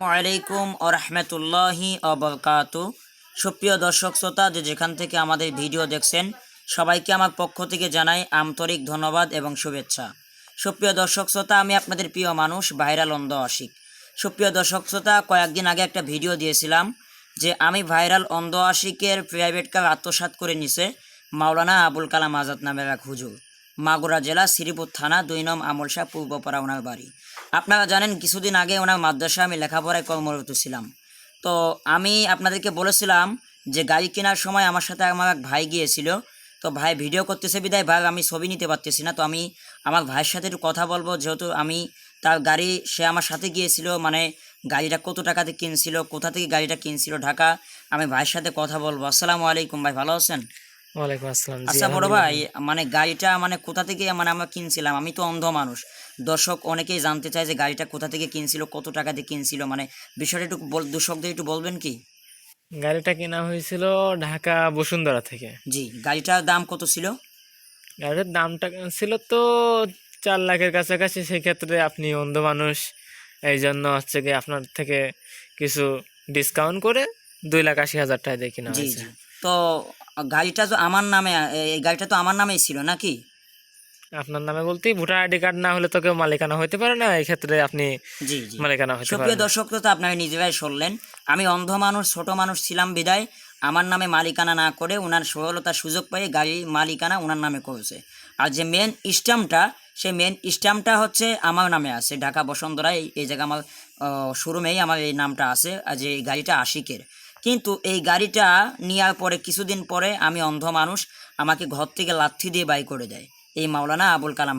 আলাইকুম ও রহমতুল্লাহি অবরকাত সুপ্রিয় দর্শক শ্রোতা, যে যেখান থেকে আমাদের ভিডিও দেখছেন, সবাইকে আমার পক্ষ থেকে জানাই আন্তরিক ধন্যবাদ এবং শুভেচ্ছা। সুপ্রিয় দর্শক শ্রোতা, আমি আপনাদের প্রিয় মানুষ, ভাইরাল অন্ধ আশিক। সুপ্রিয় দর্শক শ্রোতা, কয়েকদিন আগে একটা ভিডিও দিয়েছিলাম যে আমি ভাইরাল অন্ধ আশিকের প্রাইভেট কার আত্মসাৎ করে নিছে মাওলানা আবুল কালাম আজাদ নামের এক হুজুর। মাগুরা জেলা শ্রীপুর থানা দুই নম আমলশা পূর্বপাড়া ওনার বাড়ি। আপনারা জানেন কিছুদিন আগে ওনার মাদ্রাসা আমি লেখাপড়ায় কর্মরত ছিলাম। তো আমি আপনাদেরকে বলেছিলাম যে গাড়ি কেনার সময় আমার সাথে আমার এক ভাই গিয়েছিল। তো ভাই ভিডিও করতেছে, বিদায় ভাই আমি ছবি নিতে পারতেছি না। তো আমি আমার ভাইয়ের সাথে একটু কথা বলব, যেহেতু আমি তার গাড়ি, সে আমার সাথে গিয়েছিল মানে গাড়িটা কত টাকাতে কিনছিল, কোথা থেকে গাড়িটা কিনছিল, ঢাকা, আমি ভাইয়ের সাথে কথা বলব। আসসালামু আলাইকুম, ভাই ভালো আছেন? ওয়ালাইকুম আসসালাম। আচ্ছা বড় ভাই মানে গাড়িটা মানে কোথা থেকে মানে আমরা কিনছিলাম? আমি তো অন্ধ মানুষ। দর্শক অনেকেই জানতে চায় যে গাড়িটা কোথা থেকে কিনছিল কত টাকা দিয়ে কিনছিল। মানে বিষয়টা একটু দর্শকদের একটু বলবেন কি? গাড়িটা কেনা হয়েছিল ঢাকা বসুন্ধরা থেকে। জি গাড়িটার দাম কত ছিল? গাড়ির দামটা ছিল তো চার লাখের কাছাকাছি। সেক্ষেত্রে আপনি অন্ধ মানুষ এই জন্য হচ্ছে কি আপনার থেকে কিছু ডিসকাউন্ট করে দুই লাখ আশি হাজার টাকা দিয়ে কিনা হয়েছে। তো গাড়িটা তো আমার নামে এই গাড়িটা তো আমার নামেই ছিল নাকি? আপনার নামে বলতে ভোটার আইডি কার্ড না হলে তো কেউ মালিকানা হতে পারে না এই ক্ষেত্রে আপনি জি জি। মালিকানা হতে সুপ্রিয় দর্শক তো আপনারা নিজেরাই শুনলেন আমি অন্ধ মানুষ ছোট মানুষ ছিলাম বিদায়। আমার নামে মালিকানা না করে ওনার সরলতার সুযোগ পেয়ে গাড়ির মালিকানা ওনার নামে করেছে। আর যে মেন স্ট্যাম্পটা সেই মেন স্ট্যাম্পটা হচ্ছে আমার নামে আছে ঢাকা বসন্তরায় এই- এই জায়গা আমার শোরুমেই আমার এই নামটা আছে আর যে গাড়িটা আশিকের। কিন্তু এই গাড়িটা নেওয়ার পরে, কিছুদিন পরে আমি অন্ধ মানুষ, আমাকে ঘর থেকে লাথি দিয়ে বাই করে দেয়। এই মাওলানা আবুল কালাম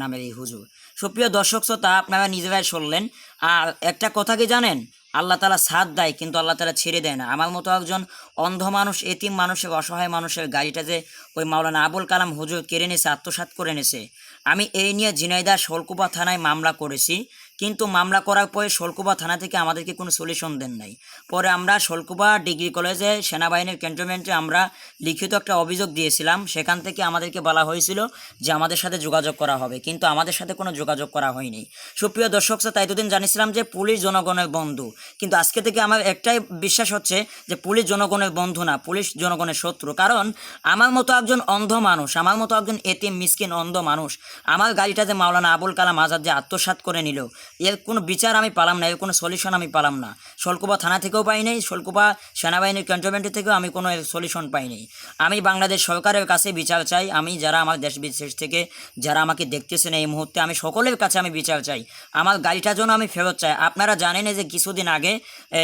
নামের এই হুজুর। সুপ্রিয় দর্শক, শ্রোতা, আপনারা নিজেরাই শুনলেন। আর একটা কথা কি জানেন? আল্লাহ তালা সাথ দেয়, কিন্তু আল্লাহ তালা ছেড়ে দেয় না। আমার মতো একজন অন্ধ মানুষ, এতিম মানুষের, অসহায় মানুষের গাড়িটা যে ওই মাওলানা আবুল কালাম হুজুর কেড়ে নিয়েছে, আত্মসাৎ করে নিয়েছে। আমি এই নিয়ে ঝিনাইদা শোলকুপা থানায় মামলা করেছি। কিন্তু মামলা করার পরে শোলকুপা থানা থেকে আমাদেরকে কোনো সলিউশন দেন নাই। পরে আমরা শোলকুপা ডিগ্রি কলেজে সেনাবাহিনীর ক্যান্টনমেন্টে আমরা লিখিত একটা অভিযোগ দিয়েছিলাম। সেখান থেকে আমাদেরকে বলা হয়েছিল যে আমাদের সাথে যোগাযোগ করা হবে। কিন্তু আমাদের সাথে কোনো যোগাযোগ করা হয়নি। সুপ্রিয় দর্শক তাই এতদিন জানিয়েছিলাম যে পুলিশ জনগণের বন্ধু। কিন্তু আজকে থেকে আমার একটাই বিশ্বাস হচ্ছে যে পুলিশ জনগণের বন্ধু না, পুলিশ জনগণের শত্রু। কারণ আমার মতো একজন অন্ধ মানুষ, আমার মতো একজন এতিম, মিসকিন, অন্ধ মানুষ, আমার গাড়িটাতে মাওলানা আবুল কালাম আজাদ যে আত্মসাৎ করে নিল এর কোনো বিচার আমি পালাম না, এর কোনো সলিউশন আমি পালাম না। শোলকুপা থানা থেকেও পাই নাই, শোলকুপা সেনাবাহিনীর ক্যান্টনমেন্টের থেকেও আমি কোনো সলিউশন পাইনি আমি বাংলাদেশ সরকারের কাছে বিচার চাই, আমি যারা আমার দেশ বিদেশ থেকে যারা আমাকে দেখতেছেন এই মুহূর্তে, আমি সকলের কাছে আমি বিচার চাই। আমার গাড়িটার জন্য আমি ফেরত চাই। আপনারা জানেন যে কিছুদিন আগে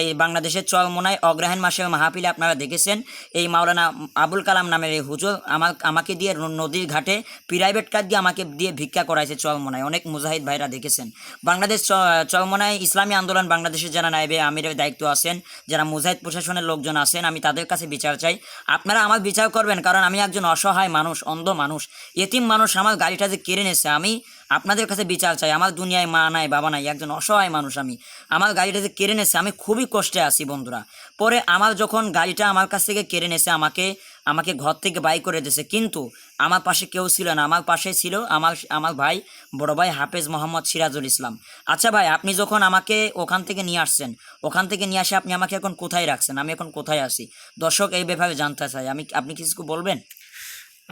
এই বাংলাদেশের চরমোনায় অগ্রহায়ণ মাসের মাহাপিলে আপনারা দেখেছেন, এই মাওলানা আবুল কালাম নামের এই হুজুর আমার, আমাকে দিয়ে নদীর ঘাটে প্রাইভেট কার দিয়ে আমাকে দিয়ে ভিক্ষা করাইছে চরমোনায়। অনেক মুজাহিদ ভাইরা দেখেছেন। বাংলাদেশ চ- চরমোনায় ইসলামী আন্দোলন বাংলাদেশের যারা নাইবে আমিরের দায়িত্ব আছেন, যারা মুজাহিদ প্রশাসনের লোকজন আছেন, আমি তাদের কাছে বিচার চাই। আপনারা আমার বিচার করবেন, কারণ আমি একজন অসহায় মানুষ, অন্ধ মানুষ। এতিম মানুষ আমার গাড়িটা যে কেড়ে নিয়েছে, আমি আপনাদের কাছে বিচার চাই। আমার দুনিয়ায় মা নাই, বাবা নাই, একজন অসহায় মানুষ আমি। আমার গাড়িটা যে কেড়ে নিয়েছে, আমি খুবই কষ্টে আছি, বন্ধুরা। পরে আমার যখন গাড়িটা আমার কাছ থেকে কেড়ে নিয়েছে, আমাকে আমাকে ঘর থেকে বাই করে দিয়েছে। কিন্তু আমার পাশে কেউ ছিল না। আমার পাশে ছিল আমার আমার ভাই, বড় ভাই হাফেজ মোহাম্মদ সিরাজুল ইসলাম। আচ্ছা ভাই, আপনি যখন আমাকে ওখান থেকে নিয়ে আসছেন, ওখান থেকে নিয়ে আসে আপনি আমাকে এখন কোথায় রাখছেন? আমি এখন কোথায় আসি দর্শক এই ব্যাপারে জানতে চাই। আমি, আপনি কিছু বলবেন?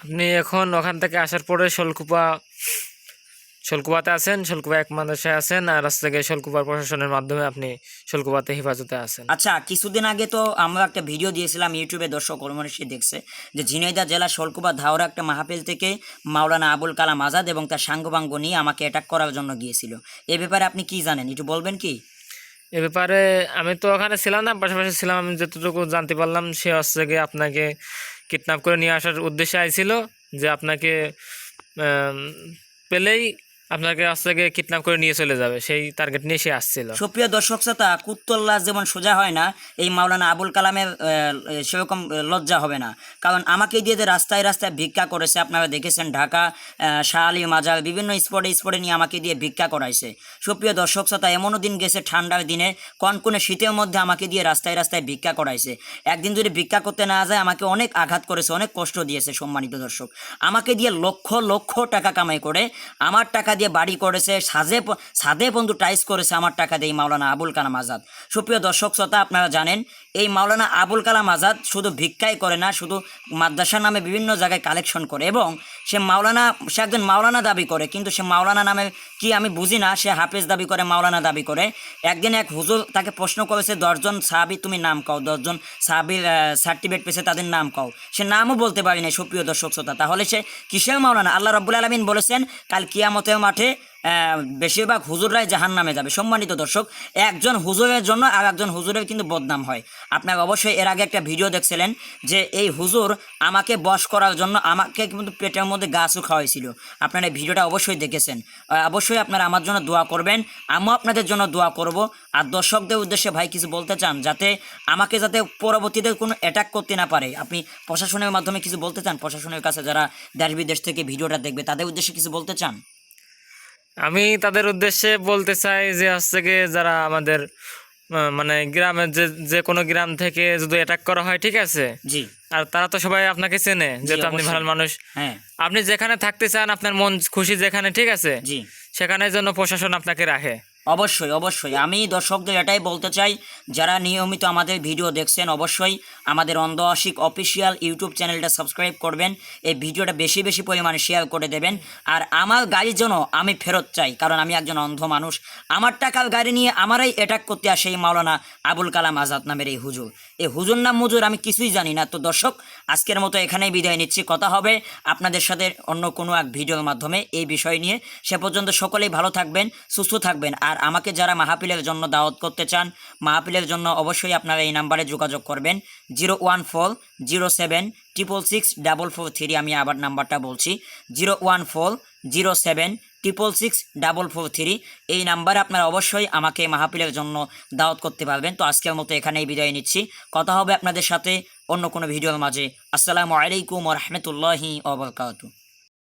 আপনি এখন ওখান থেকে আসার পরে শোলকুপা শোলকুপাতে আছেন শোলকুপা এক মাদ্রাসায় আছেন আর রাস্তা থেকে শোলকুপার প্রশাসনের মাধ্যমে আপনি শোলকুপাতে হেফাজতে আছেন। আচ্ছা কিছুদিন আগে তো আমরা একটা ভিডিও দিয়েছিলাম ইউটিউবে দর্শক মানুষই দেখছে যে ঝিনাইদা জেলা শোলকুবা ধাওরা একটা মাহফিল থেকে মাওলানা আবুল কালাম আজাদ এবং তার সাঙ্গবাঙ্গ নিয়ে আমাকে অ্যাটাক করার জন্য গিয়েছিল। এ ব্যাপারে আপনি কি জানেন? একটু বলবেন কি? এ ব্যাপারে আমি তো ওখানে ছিলাম না পাশাপাশি ছিলাম আমি যতটুকু জানতে পারলাম সে হচ্ছে গিয়ে আপনাকে কিডন্যাপ করে নিয়ে আসার উদ্দেশ্যে আইছিল যে আপনাকে পেলেই আপনাকে হচ্ছে গিয়ে কিডন্যাপ করে নিয়ে চলে যাবে। সেই টার্গেট নিয়ে সে আসছিল। সুপ্রিয় দর্শক শ্রোতা কুত্তল্লাস যেমন সোজা হয় না, এই মাওলানা আবুল কালামের সেরকম লজ্জা হবে না। কারণ আমাকে দিয়ে যে রাস্তায় রাস্তায় ভিক্ষা করেছে, আপনারা দেখেছেন ঢাকা শাহ আলী মাজার বিভিন্ন স্পটে স্পটে নিয়ে আমাকে দিয়ে ভিক্ষা করাইছে। সুপ্রিয় দর্শক শ্রোতা, এমনও দিন গেছে ঠান্ডার দিনে, কনকনে শীতের মধ্যে আমাকে দিয়ে রাস্তায় রাস্তায় ভিক্ষা করাইছে। একদিন যদি ভিক্ষা করতে না যায়, আমাকে অনেক আঘাত করেছে, অনেক কষ্ট দিয়েছে সম্মানিত দর্শক। আমাকে দিয়ে লক্ষ লক্ষ টাকা কামাই করে, আমার টাকা দিয়ে বাড়ি করেছে, সাজে সাদে বন্ধু টাইস করেছে আমার টাকা দিয়ে মাওলানা আবুল কালাম আজাদ। সুপ্রিয় দর্শক, শ্রোতা, আপনারা জানেন এই মাওলানা আবুল কালাম আজাদ শুধু ভিক্ষাই করে না, শুধু মাদ্রাসার নামে বিভিন্ন জায়গায় কালেকশন করে এবং সে মাওলানা, সে একজন মাওলানা দাবি করে, কিন্তু সে মাওলানা নামে কি আমি বুঝি না, সে হাফেজ দাবি করে, মাওলানা দাবি করে। একদিন এক হুজুর তাকে প্রশ্ন করেছে, দশজন সাহাবি তুমি নাম কও, দশজন সাহাবির সার্টিফিকেট পেয়েছে তাদের নাম কাও? সে নামও বলতে পারি না সুপ্রিয় দর্শক শ্রোতা। তাহলে সে কিসের মাওলানা? আল্লাহ রব্বুল আলমিন বলেছেন, কাল কিয়ামতের মাঠে বেশিরভাগ হুজুররাই জাহান নামে যাবে। সম্মানিত দর্শক, একজন হুজুরের জন্য আর একজন হুজুরের কিন্তু বদনাম হয়। আপনারা অবশ্যই এর আগে একটা ভিডিও দেখছিলেন যে এই হুজুর আমাকে বশ করার জন্য আমাকে কিন্তু পেটের মধ্যে গাছও খাওয়াইছিল। আপনারা এই ভিডিওটা অবশ্যই দেখেছেন। অবশ্যই আপনারা আমার জন্য দোয়া করবেন, আমিও আপনাদের জন্য দোয়া করব। আর দর্শকদের উদ্দেশ্যে ভাই কিছু বলতে চান, যাতে আমাকে যাতে পরবর্তীতে কোনো অ্যাটাক করতে না পারে। আপনি প্রশাসনের মাধ্যমে কিছু বলতে চান? প্রশাসনের কাছে যারা দেশ বিদেশ থেকে ভিডিওটা দেখবে, তাদের উদ্দেশ্যে কিছু বলতে চান? আমি তাদের উদ্দেশ্যে বলতে চাই যে হচ্ছে গিয়ে যারা আমাদের মানে গ্রামের যে যে কোনো গ্রাম থেকে যদি অ্যাটাক করা হয় ঠিক আছে? জি। আর তারা তো সবাই আপনাকে চেনে যেহেতু আপনি ভালো মানুষ। হ্যাঁ। আপনি যেখানে থাকতে চান আপনার মন খুশি যেখানে ঠিক আছে? জি। সেখানে জন্য প্রশাসন আপনাকে রাখে। অবশ্যই অবশ্যই। আমি দর্শকদের এটাই বলতে চাই, যারা নিয়মিত আমাদের ভিডিও দেখছেন, অবশ্যই আমাদের অন্ধ আশিক অফিসিয়াল ইউটিউব চ্যানেলটা সাবস্ক্রাইব করবেন, এই ভিডিওটা বেশি বেশি পরিমাণে শেয়ার করে দেবেন। আর আমার গাড়ির জন্য আমি ফেরত চাই, কারণ আমি একজন অন্ধ মানুষ, আমার টাকার গাড়ি নিয়ে আমারই অ্যাটাক করতে আসে এই মাওলানা আবুল কালাম আজাদ নামের এই হুজুর। এই হুজুর নাম মুজুর আমি কিছুই জানি না। তো দর্শক, আজকের মতো এখানেই বিদায় নিচ্ছি। কথা হবে আপনাদের সাথে অন্য কোনো এক ভিডিওর মাধ্যমে এই বিষয় নিয়ে। সে পর্যন্ত সকলেই ভালো থাকবেন, সুস্থ থাকবেন। আর আমাকে যারা মাহফিলের জন্য দাওয়াত করতে চান, মাহফিলের জন্য অবশ্যই আপনারা এই নাম্বারে যোগাযোগ করবেন। Zero one four, zero seven, triple six, double four three আমি আবার নাম্বারটা বলছি। Zero one four, zero seven, triple six, double four three এই নাম্বারে আপনারা অবশ্যই আমাকে মাহফিলের জন্য দাওয়াত করতে পারবেন। তো আজকের মতো এখানেই বিদায় নিচ্ছি। কথা হবে আপনাদের সাথে অন্য কোনো ভিডিওর মাঝে। আসসালামু আলাইকুম রহমতুল্লাহি ওবরকাতু